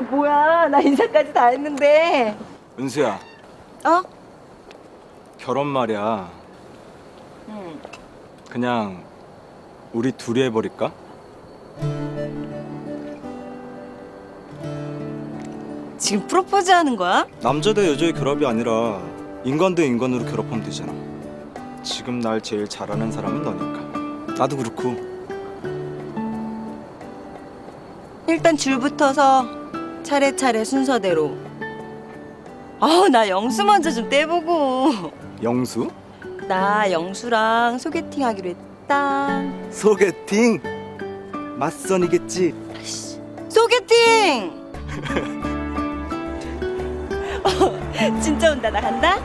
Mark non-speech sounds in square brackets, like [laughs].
뭐야? 나 인사까지 다 했는데. 은수야. 어? 결혼 말이야. 응. 그냥 우리 둘이 해버릴까? 지금 프로포즈 하는 거야? 남자 대 여자의 결합이 아니라 인간 대 인간으로 결합하면 되잖아. 지금 날 제일 잘하는 사람은 너니까. 나도 그렇고. 일단 줄 붙어서 차례차례 순서대로. 아우 나 영수 먼저 좀 떼보고. 영수? 나 영수랑 소개팅 하기로 했다. 소개팅? 맞선이겠지. 소개팅! [laughs] 어, 진짜 온다. 나 간다